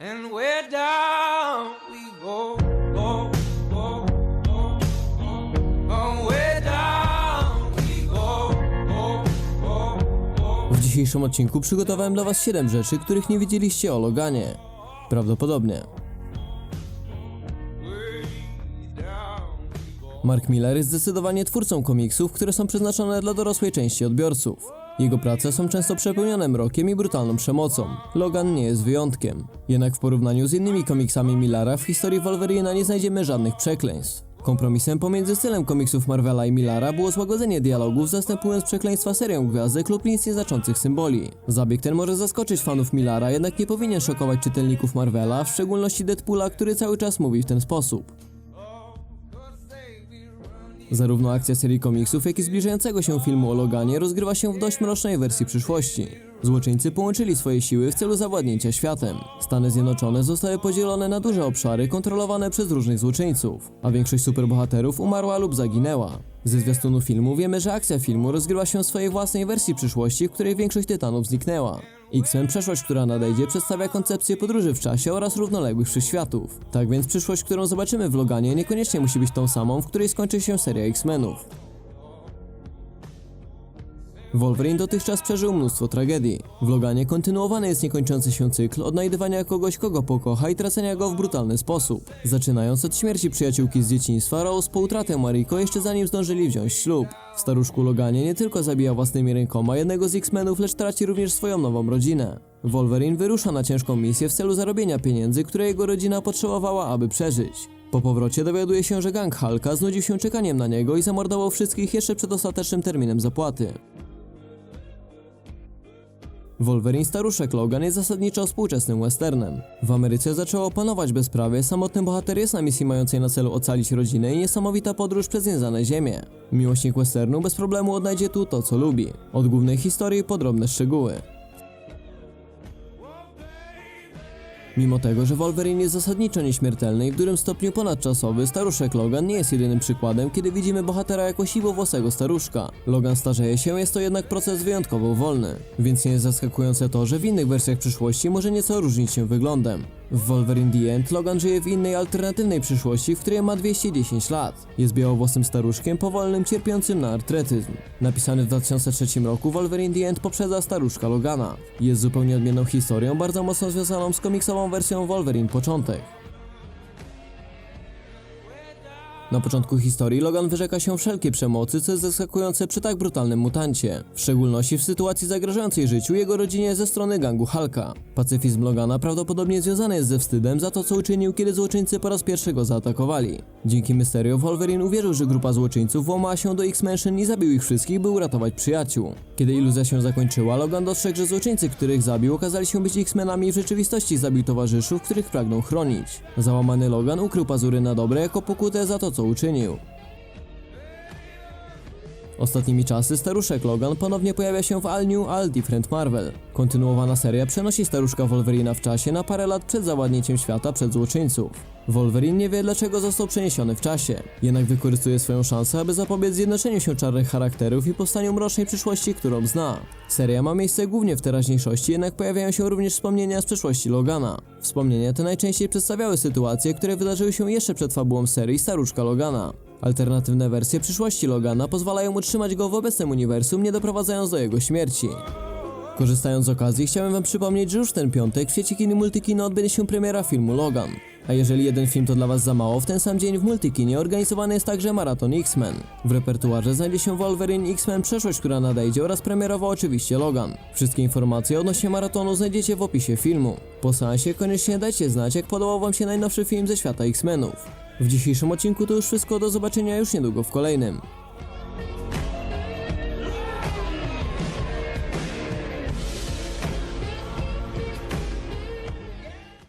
and where down we go. W dzisiejszym odcinku przygotowałem dla Was 7 rzeczy, których nie wiedzieliście o Loganie. Prawdopodobnie. Mark Miller jest zdecydowanie twórcą komiksów, które są przeznaczone dla dorosłej części odbiorców. Jego prace są często przepełnione mrokiem i brutalną przemocą. Logan nie jest wyjątkiem. Jednak w porównaniu z innymi komiksami Millera w historii Wolverina nie znajdziemy żadnych przekleństw. Kompromisem pomiędzy stylem komiksów Marvela i Millara było złagodzenie dialogów, zastępując przekleństwa serią gwiazdek lub nic nieznaczących symboli. Zabieg ten może zaskoczyć fanów Millara, jednak nie powinien szokować czytelników Marvela, w szczególności Deadpoola, który cały czas mówi w ten sposób. Zarówno akcja serii komiksów, jak i zbliżającego się filmu o Loganie rozgrywa się w dość mrocznej wersji przyszłości. Złoczyńcy połączyli swoje siły w celu zawładnięcia światem. Stany Zjednoczone zostały podzielone na duże obszary kontrolowane przez różnych złoczyńców, a większość superbohaterów umarła lub zaginęła. Ze zwiastunu filmu wiemy, że akcja filmu rozgrywa się w swojej własnej wersji przyszłości, w której większość tytanów zniknęła. X-Men Przeszłość, która nadejdzie, przedstawia koncepcję podróży w czasie oraz równoległych wszechświatów. Tak więc przyszłość, którą zobaczymy w Loganie, niekoniecznie musi być tą samą, w której skończy się seria X-Menów. Wolverine dotychczas przeżył mnóstwo tragedii. W Loganie kontynuowany jest niekończący się cykl odnajdywania kogoś, kogo pokocha i tracenia go w brutalny sposób. Zaczynając od śmierci przyjaciółki z dzieciństwa, Rose po utratę Mariko jeszcze zanim zdążyli wziąć ślub. W staruszku Loganie nie tylko zabija własnymi rękoma jednego z X-Menów, lecz traci również swoją nową rodzinę. Wolverine wyrusza na ciężką misję w celu zarobienia pieniędzy, które jego rodzina potrzebowała, aby przeżyć. Po powrocie dowiaduje się, że gang Hulka znudził się czekaniem na niego i zamordował wszystkich jeszcze przed ostatecznym terminem zapłaty. Wolverine Staruszek Logan jest zasadniczo współczesnym westernem. W Ameryce zaczęło panować bezprawie, samotny bohater jest na misji mającej na celu ocalić rodzinę i niesamowita podróż przez niezane ziemię. Miłośnik westernu bez problemu odnajdzie tu to, co lubi. Od głównej historii po drobne szczegóły. Mimo tego, że Wolverine jest zasadniczo nieśmiertelny i w dużym stopniu ponadczasowy, staruszek Logan nie jest jedynym przykładem, kiedy widzimy bohatera jako siwowłosego staruszka. Logan starzeje się, jest to jednak proces wyjątkowo wolny, więc nie jest zaskakujące to, że w innych wersjach przyszłości może nieco różnić się wyglądem. W Wolverine The End Logan żyje w innej alternatywnej przyszłości, w której ma 210 lat. Jest białowłosym staruszkiem powolnym, cierpiącym na artretyzm. Napisany w 2003 roku, Wolverine The End poprzedza staruszka Logana. Jest zupełnie odmienną historią, bardzo mocno związaną z komiksową wersją Wolverine Początek. Na początku historii Logan wyrzeka się wszelkiej przemocy, co jest zaskakujące przy tak brutalnym mutancie. W szczególności w sytuacji zagrażającej życiu jego rodzinie ze strony gangu Hulka. Pacyfizm Logana prawdopodobnie związany jest ze wstydem za to, co uczynił, kiedy złoczyńcy po raz pierwszy go zaatakowali. Dzięki Mysterio Wolverine uwierzył, że grupa złoczyńców włamała się do X-Mansion i zabił ich wszystkich, by uratować przyjaciół. Kiedy iluzja się zakończyła, Logan dostrzegł, że złoczyńcy, których zabił, okazali się być X-Menami i w rzeczywistości zabił towarzyszów, których pragnął chronić. Załamany Logan ukrył pazury na dobre jako pokutę za to, co uczynił. Ostatnimi czasy staruszek Logan ponownie pojawia się w All New, All Different Marvel. Kontynuowana seria przenosi staruszka Wolverina w czasie na parę lat przed zawładnięciem świata przez złoczyńców. Wolverine nie wie dlaczego został przeniesiony w czasie, jednak wykorzystuje swoją szansę, aby zapobiec zjednoczeniu się czarnych charakterów i powstaniu mrocznej przyszłości, którą zna. Seria ma miejsce głównie w teraźniejszości, jednak pojawiają się również wspomnienia z przeszłości Logana. Wspomnienia te najczęściej przedstawiały sytuacje, które wydarzyły się jeszcze przed fabułą serii Staruszka Logana. Alternatywne wersje przyszłości Logana pozwalają utrzymać go w obecnym uniwersum, nie doprowadzając do jego śmierci. Korzystając z okazji, chciałem wam przypomnieć, że już ten piątek w sieci Kiny Multikino odbędzie się premiera filmu Logan. A jeżeli jeden film to dla was za mało, w ten sam dzień w Multikinie organizowany jest także Maraton X-Men. W repertuarze znajdzie się Wolverine X-Men Przeszłość, która nadejdzie oraz premierowo oczywiście Logan. Wszystkie informacje odnośnie maratonu znajdziecie w opisie filmu. Po seansie koniecznie dajcie znać, jak podobał wam się najnowszy film ze świata X-Menów. W dzisiejszym odcinku to już wszystko, do zobaczenia już niedługo w kolejnym.